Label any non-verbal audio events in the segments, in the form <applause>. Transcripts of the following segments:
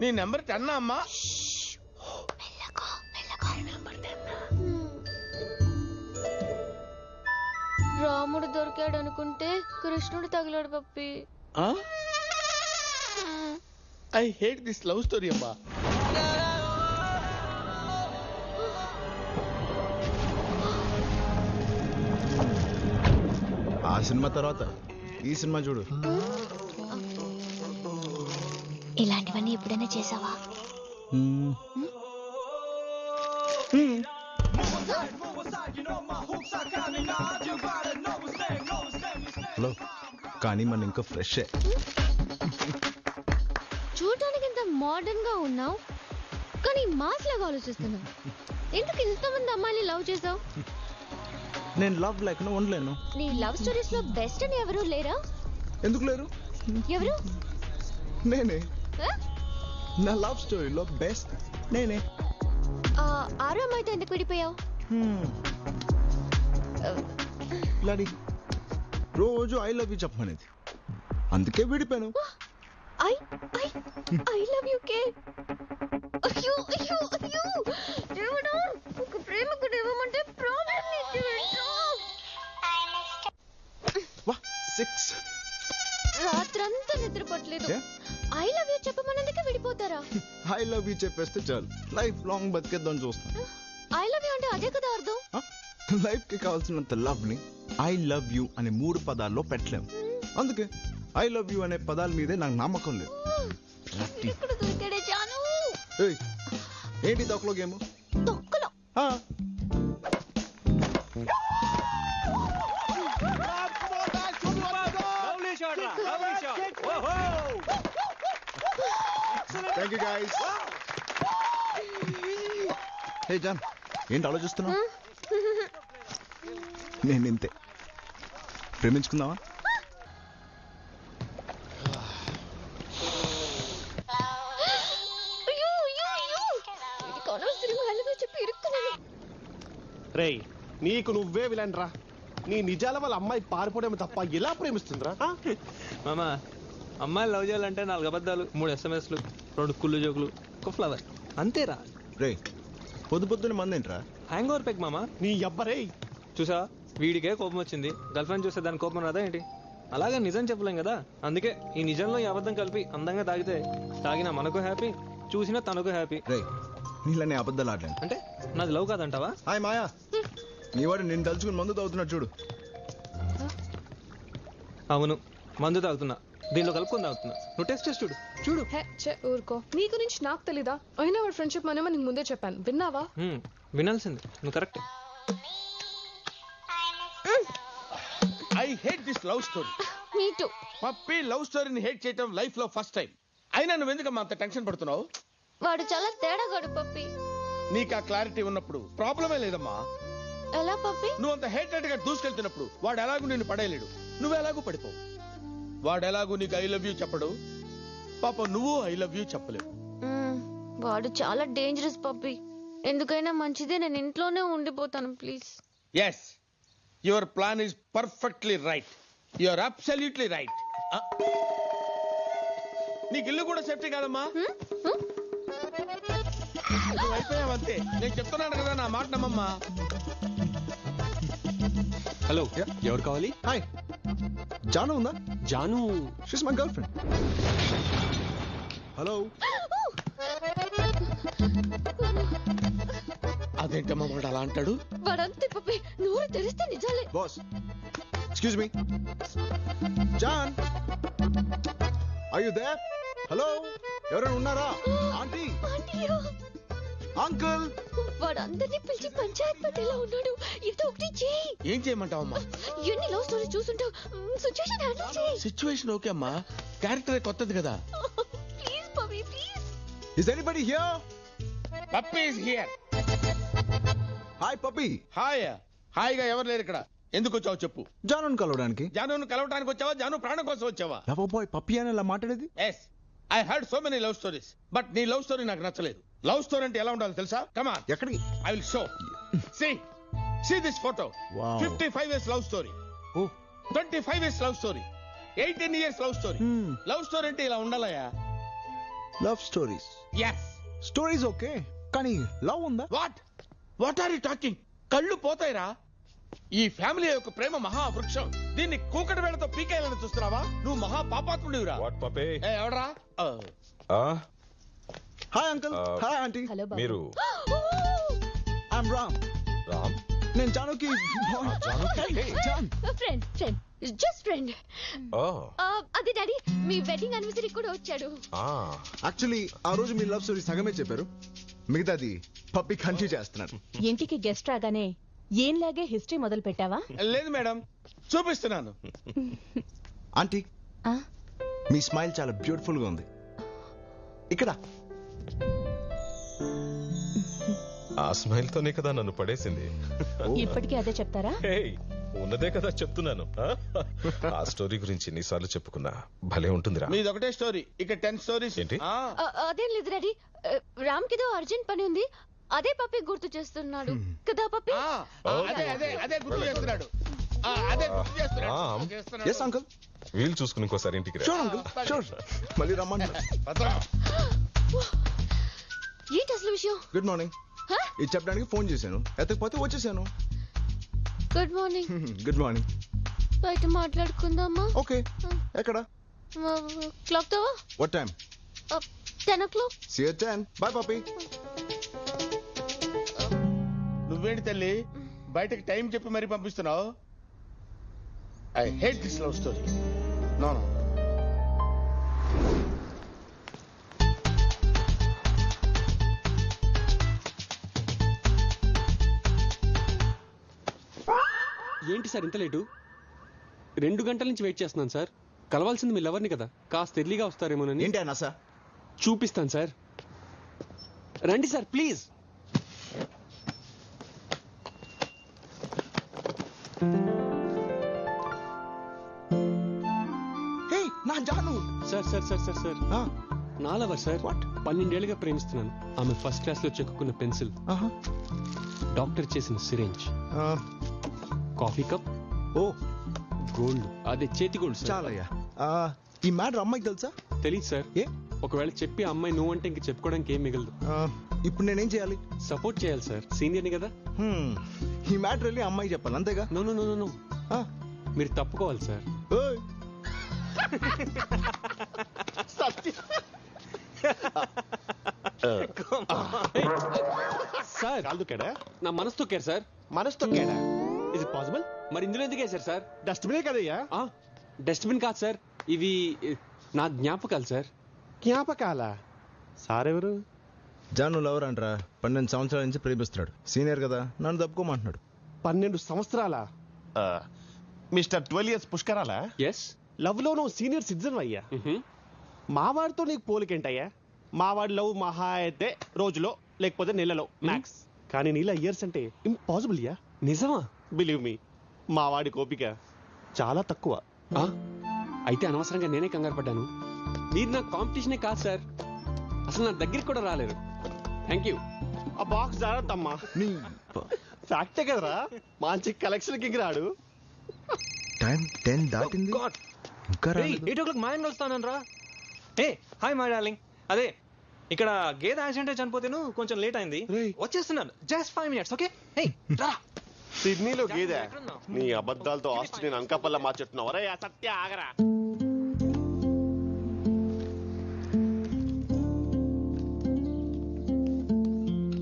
నీ number ten అమ్మా. రాముడు దొరికాడు అనుకుంటే కృష్ణుడు తగిలాడు Pappi. I hate this love story అమ్మా. ఆ సినిమా తర్వాత ఈ సినిమా చూడు. ఇలాంటివన్నీ ఎప్పుడైనా చేసావా. హలో కానీ మన ఇంకా ఫ్రెష్. చూడటానికి ఇంత మోడర్న్గా ఉన్నావు? కానీ మాస్ లాగా ఆలోచిస్తున్నావు. ఎందుకు ఇంతమంది అమ్మాయిని లవ్ చేసావు? నేను లవ్ లేకుండా ఉండలేను. నీ లవ్ స్టోరీస్లో బెస్ట్ అని ఎవరు లేరా? ఎందుకు లేరు? ఎవరు? నేనే? నా లవ్ స్టోరీలో బెస్ట్. నేనే. ఆ, ఆరో అమ్మాయితో ఎందుకు విడిపోయావు? రోజు ఐ లవ్ యూ చెప్పమనేది. అందుకే విడిపోయాను. I I I love you కే? అయ్యో అయ్యో అయ్యో. దేవుడా ఒక ప్రేమకుడు ఇవ్వమంటే ప్రాబ్లం వా సిక్స్. రాత్రంతా నిద్రపోట్లేదు ఏ? ఐ లవ్ యూ చెప్పమన్నందుకే విడిపోతారా? ఐ లవ్ యూ చెప్పేస్తే చాలు. లైఫ్ లాంగ్ బతికేద్దాం చూస్తాను ఐ లవ్ యూ అంటే అదే కదా అర్థం? లైఫ్కి కావాల్సినంత లవ్ని ఐ లవ్ యూ అనే మూడు పదాల్లో పెట్టలేము. అందుకే ఐ లవ్ యూ అనే పదాల మీదే నాకు నమ్మకం లేదు. ఏయ్, ఏంటి తొక్కలో గేమ్? తొక్కలో. యూ గైస్ హే జాన్ ఏంటి ఆలోచిస్తున్నావు? నేను ఇంతే ప్రేమించుకుందామా? రేయ్ నీకు నువ్వే విలన్ రా నీ నిజాల వాళ్ళ అమ్మాయి పారిపోవడం తప్ప ఎలా ప్రేమిస్తుందిరా? మామా అమ్మాయిలు లవ్ చేయాలంటే నాలుగు అబద్ధాలు మూడు ఎస్ఎంఎస్లు రెండు కుళ్ళు జోకులు. ఒక ఫ్లవర్ అంతేరా. రే పొద్దు పొద్దున మంది ఏంట్రా హ్యాంగ్ ఓవర్ పెక్ మామా? నీ అబ్బరే చూసా వీడికే కోపం వచ్చింది. గర్ల్ ఫ్రెండ్ చూస్తే దాని కోపం రాదా ఏంటి? అలాగే నిజం చెప్పలేం కదా. అందుకే ఈ నిజంలో ఈ అబద్ధం కలిపి అందంగా తాగితే తాగిన మనకు హ్యాపీ చూసినా తనకు హ్యాపీ. రే నీళ్ళని అబద్ధాలు ఆడలేను. అంటే నాది లవ్ కాదంటావా? హాయ్ మాయా. నీ వాడు నేను తలుచుకుని మందు తాగుతున్నాడు చూడు. అవును మందు తాగుతున్నా. దీనిలో కలుపుకొని తాగుతున్నా. నువ్వు టెస్ట్ చేసి చూడు. చూడు. హే చే ఊరుకో. నీ గురించి నాకు తెలీదా? అయినా వాడు ఫ్రెండ్షిప్ మనమే నీకు ముందే చెప్పాను. విన్నావా? వినాల్సింది. నువ్వు correct I hate this love story me too Pappi love స్టోరీని హేట్ చేయటం లైఫ్లో ఫస్ట్ టైం అయినా నువ్వు ఎందుకమ్మా అంత టెన్షన్ పడుతున్నావు? వాడు చాలా తేడాగాడు పప్పి. నీకు ఆ క్లారిటీ ఉన్నప్పుడు ప్రాబ్లమే లేదమ్మా. ఎలా పప్పి? నువ్వు అంత హేటెడ్గా దూసుకెళ్తున్నప్పుడు వాడు ఎలాగూ నిన్ను పడేయలేడు. నువ్వు ఎలాగూ పడిపోవు. వాడు ఎలాగూ నీకు ఐ లవ్ యూ చెప్పడు. పాప నువ్వు ఐ లవ్ యూ చెప్పలేవు. మ్మ్. వాడు చాలా డేంజరస్ పప్పి ఎందుకైనా మంచిదే నేను ఇంట్లోనే ఉండిపోతాను please yes your plan is perfectly right you are absolutely right నీకు ఇల్లు కూడా సేఫ్టీ కాదమ్మా. నువ్వు అయిపోయావంతే నేను చెప్తున్నాను కదా నా మాట నమ్మమ్మా. హలో. ఎవరు కావాలి? హాయ్ జాను ఉందా? Jaanu. She's my girlfriend hello అదేంటమ్మా వాడు అలా అంటాడు? వాడంతే పప్పి నోరు తెరిస్తే నిజాలే. Boss excuse me Jaan you there hello ఎవరైనా ఉన్నారా? Aunty uncle! వాడు అందరినీ పిలిచి పంచాయత్ పట్టేలా ఉన్నాడు. ఏదో ఒకటి చేయి. ఏం చేయమంటావమ్మా? ఎన్ని లవ్ స్టోరీ చూసుంటావు సిచ్యువేషన్ హ్యాండిల్ చేయి. సిచ్యువేషన్ ఓకే అమ్మా. క్యారెక్టర్ కొత్తది కదా. Please Pappi please is anybody here Pappi is here hi Pappi hi హాయిగా ఎవరు లేరు ఇక్కడ? ఎందుకు వచ్చావు చెప్పు. జాను కలవడానికి. జానును కలవటానికి వచ్చావా? జాను ప్రాణం కోసం వచ్చావా? లవ్ బాయ్ పప్పి అని ఇలా మాట్లాడేది? Yes I heard so many love stories but నీ లవ్ స్టోరీ నాకు నచ్చలేదు. లవ్ స్టోరీ అంటే ఎలా ఉండాలి తెలుసా? కమా ఎక్కడికి? I will show see see this photo. Fifty five years love story twenty five years love story eighteen years love story. Love story అంటే ఇలా ఉండాలయా love stories yes stories okay కానీ లవ్ ఉందా? What what are you talking కళ్ళు పోతాయిరా. ఈ family యొక్క ప్రేమ మహావృక్షం. దీన్ని కూకటి వేళతో పీకేయాలని చూస్తున్నావా? నువ్వు మహా పాపాత్ముడివిరా వాట్ పపే ఏ ఎవడరా? ఆ, ఆ, hi uncle Uh, hi aunty hello బాబు మీరు? ఐఎమ్ రామ్ రామ్ నేను జానుకి Jaan friend friend just friend ఓ అదే డాడీ మీ వెడ్డింగ్ అనివర్సరీ కూడా వచ్చాడు. ఆ, యాక్చువల్లీ ఆ రోజు మీ లవ్ స్టోరీ సగమే చెప్పారు. మిగతాది పప్పి కంటిన్యూ చేస్తున్నాడు. ఇంటికి గెస్ట్ రాగానే ఏంలాగే హిస్టరీ మొదలు పెట్టావా? లేదు మేడం చూపిస్తున్నాను. ఆంటీ మీ స్మైల్ చాలా బ్యూటిఫుల్గా ఉంది. ఇక్కడ ఆ స్మైల్ తోనే కదా నన్ను పడేసింది. ఇప్పటికీ అదే చెప్తారా? ఉన్నదే కదా చెప్తున్నాను. ఆ? స్టోరీ గురించి ఎన్నిసార్లు చెప్పుకున్నా భలే ఉంటుందిరా. మీది ఒకటే స్టోరీ ఇక టెన్ స్టోరీస్. ఏంటి? అదేం లేదు డాడీ. రామ్ కిదో అర్జెంట్ పని ఉంది. అదే పప్పి గుర్తు చేస్తున్నాడు. కదా పప్పి? అదే అదే అదే గుర్తు చేస్తున్నాడు. ఆ, అదే గుర్తు చేస్తున్నాడు. ఎస్ అంకుల్ వీలు చూసుకుని ఇంకోసారి ఇంటికి రా. షూర్ అంకుల్ షూర్ మళ్ళీ రమ్మంటున్నా. భద్రం. ఏంటి అసలు విషయం? గుడ్ మార్నింగ్ ఇది చెప్పడానికి ఫోన్ చేశాను. ఎత్తకపోతే వచ్చేసాను. గుడ్ మార్నింగ్ గుడ్ మార్నింగ్ బయట మాట్లాడుకుందామా? ఓకే ఎక్కడ? క్లాక్తో what time ten o'clock see ten bye Pappi నువ్వేంటి తల్లి? బయటకి టైం చెప్పి మరీ పంపిస్తున్నావు? I hate this love story no no ఏంటి సార్ ఇంత లేటు? రెండు గంటల నుంచి వెయిట్ చేస్తున్నాను సార్. కలవాల్సింది మీ లవర్ని కదా. కాస్త ఎర్లీగా వస్తారేమోనని. ఏంటి అన్న సార్? చూపిస్తాను సార్. రండి సార్ ప్లీజ్. హే నా Jaanu. Sir sir sir sir sir. ఆ, నా లవర్ సార్ What? పన్నెండేళ్ళుగా ప్రేమిస్తున్నాను. ఆమె ఫస్ట్ క్లాస్లో చెక్కున్న పెన్సిల్. ఆహా. డాక్టర్ చేసిన సిరేంజ్. ఆ, కాఫీ కప్. ఓ గోల్డ్. అదే చేతి గోల్డ్ సార్. చాలయ్యా. ఆ, ఈ మ్యాటర్ అమ్మాయికి తెలుసా? తెలియదు సార్. ఏ? ఒకవేళ చెప్పి ఆ అమ్మాయి నువ్వు అంటే ఇంక చెప్పుకోవడానికి ఏం మిగలదు. ఆ, ఇప్పుడు నేనేం చేయాలి? సపోర్ట్ చేయాలి సార్. సీనియర్ని కదా. హ్మ్, ఈ మ్యాటర్ వెళ్ళి అమ్మాయి చెప్పాలి అంతేగా? No no no no no. ఆ, మీరు తప్పుకోవాలి సార్. ఓయ్. సార్. కాలు దుక్కాడా నా మనసు తొక్కారు సార్. మనసు తొక్కాడా? ఇస్ ఇట్ పాసిబుల్ మరి ఇందులో ఎందుకు వేశారు సార్? డస్ట్బినే కదయ్యా? ఆ, డస్ట్బిన్ కాదు సార్. ఇవి నా జ్ఞాపకాలు సార్. జ్ఞాపకాల? సారెవరు జాను లవర్ అంటరా. పన్నెండు సంవత్సరాల నుంచి ప్రేమిస్తున్నాడు. సీనియర్ కదా నన్ను తప్పుకోమంటున్నాడు. పన్నెండు సంవత్సరాల? మిస్టర్ ట్వెల్వ్ ఇయర్స్ పుష్కరాలా? ఎస్ లవ్లో నువ్వు సీనియర్ సిటిజన్ అయ్యా. మావాడితో నీకు పోలికేంటయ్యా? మావాడి లవ్ మహా అయితే రోజులో లేకపోతే నెలలో మ్యాక్స్ కానీ నీలా ఇయర్స్ అంటే ఇంపాసిబుల్ యా? నిజమా? బిలీవ్ మీ మావాడి కోపిక చాలా తక్కువ. ఆ, అయితే అనవసరంగా నేనే కంగారు పడ్డాను. మీరు నా కాంపిటీషనే కాదు సార్. అసలు నా దగ్గరికి కూడా రాలేరు. థ్యాంక్ యూ ఆ బాక్స్ జాగ్రత్తమ్మా. నీ ఫ్యాక్టే కదరా? మంచి కలెక్షన్కి రాడు. టైం టెన్ దాటింది. ఇంకా రాలేదు. ఎయిట్ ఓ క్లాక్ మా ఆయన ఏ హాయ్ మై డార్లింగ్ అదే ఇక్కడ గేదె యాక్సిడెంట్ చనిపోతేను కొంచెం లేట్ అయింది. రేయ్. వచ్చేస్తున్నాను. Just five minutes okay hey రా. సిడ్నీలో గేదె. నీ అబద్ధాలతో ఆస్తి నేను అంకపల్ల మార్చెట్టున్నావు అరే సత్య ఆగరా.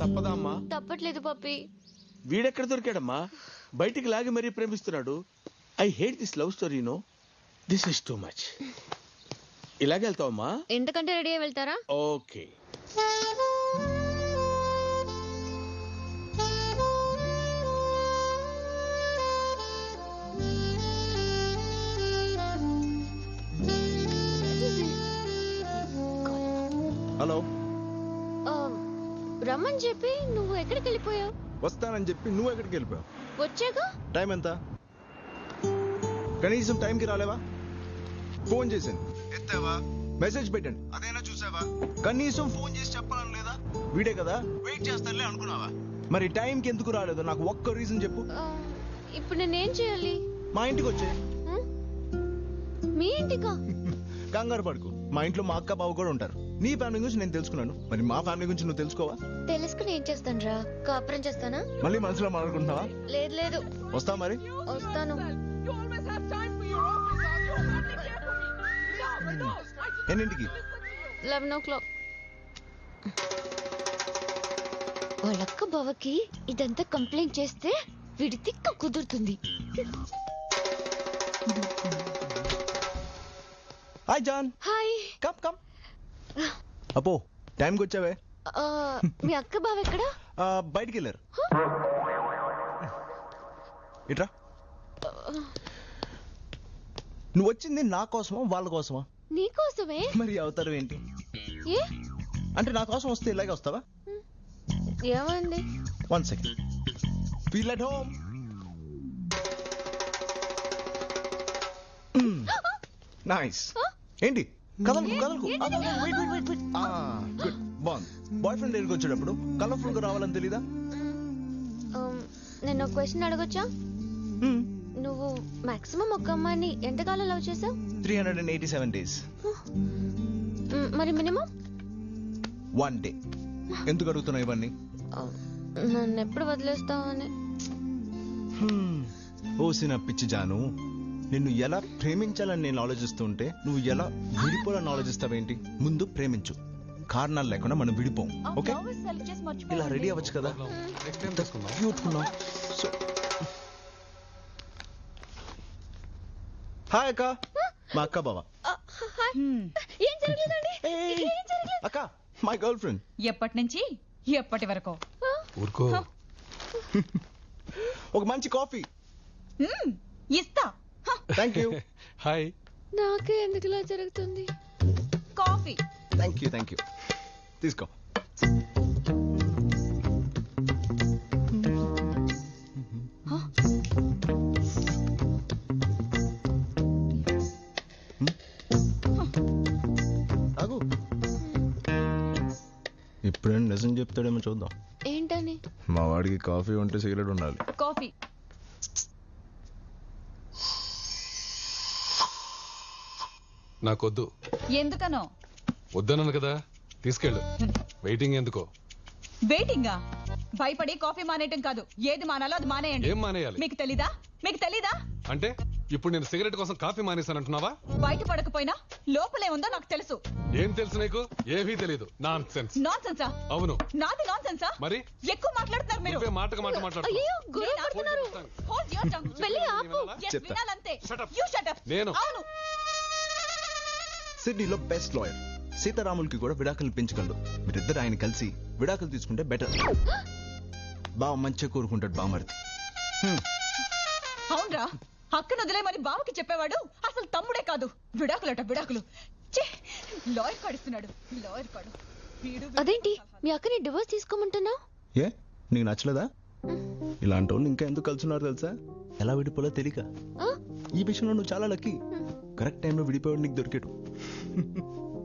తప్పదా అమ్మా? తప్పట్లేదు పప్పి. వీడెక్కడ దొరికాడమ్మా? బయటికి లాగి మరీ ప్రేమిస్తున్నాడు. I hate this love story no? This is too much. ఇలాగే వెళ్తావమ్మా? ఎంతకంటే రెడీ అయి వెళ్తారా? ఓకే. హలో. ఆ, రమ్మని చెప్పి నువ్వు ఎక్కడికి వెళ్ళిపోయావు? వస్తానని చెప్పి నువ్వు ఎక్కడికి వెళ్ళిపోయావు? వచ్చాక? టైం ఎంత? కనీసం టైంకి రాలేవా? ఫోన్ చేశాను. ఎత్తావా? మెసేజ్ పెట్టండి. అదైనా చూసావా? కనీసం ఫోన్ చేసి చెప్పాలని లేదా? వీడే కదా? వెయిట్ చేస్తానులే అనుకున్నావా? మరి టైంకి ఎందుకు రాలేదు? నాకు ఒక్క రీజన్ చెప్పు. ఇప్పుడు నేనేం చేయాలి? మా ఇంటికి వచ్చే? మీ ఇంటికా? <laughs> కంగారు పడుకు. మా ఇంట్లో మా అక్క బావ కూడా ఉంటారు. నీ ఫ్యామిలీ గురించి నేను తెలుసుకున్నాను. మరి మా ఫ్యామిలీ గురించి నువ్వు తెలుసుకోవా? తెలుసుకుని ఏం చేస్తాను రా? కాపురం చేస్తానా? మళ్ళీ మనసులో మాట్లాడుకుంటున్నావా? లేదు లేదు. వస్తావా మరి? వస్తాను. ఎన్నింటికి? Eleven o'clock. వాళ్ళక్క బావకి ఇదంతా కంప్లైంట్ చేస్తే వీడి తిక్క కుదురుతుంది. Hi Jaan. Hi. Come come. అపో టైంకి వచ్చావే మీ అక్క బావ ఎక్కడా? బయటికి వెళ్ళారు ఇట్రా. నువ్వు వచ్చింది నా కోసమా వాళ్ళ కోసమా? నీకోసమే మరి అవుతారు ఏంటి? అంటే నా కోసం వస్తే ఇలాగే వస్తావా? ఏమైంది one second feel at home nice ఏంటి? కదలకు కదలకు గుడ్ బాగుంది బాయ్ ఫ్రెండ్ దగ్గరికి వచ్చేటప్పుడు కలర్ఫుల్గా రావాలని తెలీదా? Um, నేను ఒక క్వశ్చన్ అడగొచ్చా? నువ్వు మాక్సిమం ఒక అమ్మాయిని ఎంతకాలం లవ్ చేసావు? Three hundred and eighty seven days మరి మినిమం? వన్ డే ఎందుకు అడుగుతున్నావు ఇవన్నీ? నన్ను ఎప్పుడు వదిలేస్తావు అని. ఓసిన పిచ్చి జాను. నిన్ను ఎలా ప్రేమించాలని నేను ఆలోచిస్తుంటే నువ్వు ఎలా విడిపోవాలని ఆలోచిస్తావేంటి? ముందు ప్రేమించు. కారణాలు లేకుండా మనం విడిపోం. ఓకే? ఇలా రెడీ అవ్వచ్చు కదా? సో హాయ్ అక్క. మా అక్క బావ. అక్క మై గర్ల్ ఫ్రెండ్ ఎప్పటి నుంచి ఎప్పటి వరకు? ఊరుకో. <laughs> ఒక మంచి కాఫీ. మ్మ్, ఇస్తా. థ్యాంక్ యూ హాయ్ నాకే ఎందుకు ఇలా జరుగుతుంది? Coffee thank you thank you తీసుకో తాగు. ఇప్పుడేం నిజం చెప్తాడేమో చూద్దాం. ఏంటని? మా వాడికి కాఫీ ఉంటే సిగరెట్ ఉండాలి. కాఫీ నాకొద్దు. ఎందుకనో? వద్దన్నాను కదా. తీసుకెళ్ళు. వెయిటింగ్ ఎందుకో? వెయిటింగా? భయపడి కాఫీ మానేయటం కాదు. ఏది మానాలో అది మానేయండి. ఏం మానేయాలి? మీకు తెలీదా? మీకు తెలీదా? అంటే ఇప్పుడు నేను సిగరెట్ కోసం కాఫీ మానేశానంటున్నావా? బయట పడకపోయినా లోపలే ఉందో నాకు తెలుసు. ఏం తెలుసు నీకు? ఏమీ తెలియదు నాన్ సెన్స్ నాన్ సెన్సా అవును. నాది నాన్ సెన్సా మరి? ఎక్కువ మాట్లాడుతున్నారు మీరు. నువ్వే మాటకు మాట అయ్యో. వెళ్ళి ఆపు. చెప్తా. వినాలంతే. నేను. అవును. సిడ్నీలో బెస్ట్ లాయర్ సీతారాములకి కూడా విడాకులు పెంచగలడు. మీరిద్దరు ఆయన కలిసి విడాకులు తీసుకుంటే బెటర్ బావ మంచిగా కోరుకుంటాడు బామర్ది. అవునరా. అక్కను వదిలేమని బావకి చెప్పేవాడు అసలు తమ్ముడే కాదు. విడాకులట విడాకులు. లాయర్ కాడిస్తున్నాడు. లాయర్ కాడు. అదేంటి? మీ అక్కని డివోర్స్ తీసుకోమంటున్నావు? ఏ? నీకు నచ్చలేదా? ఇలాంటి వాళ్ళు ఇంకా ఎందుకు కలుసున్నారు తెలుసా? ఎలా విడిపోలో తెలియక ఈ విషయంలో నువ్వు చాలా లక్కీ. కరెక్ట్ టైంలో విడిపోయాడు నీకు దొరికాడు.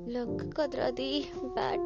Luck కదరాది bad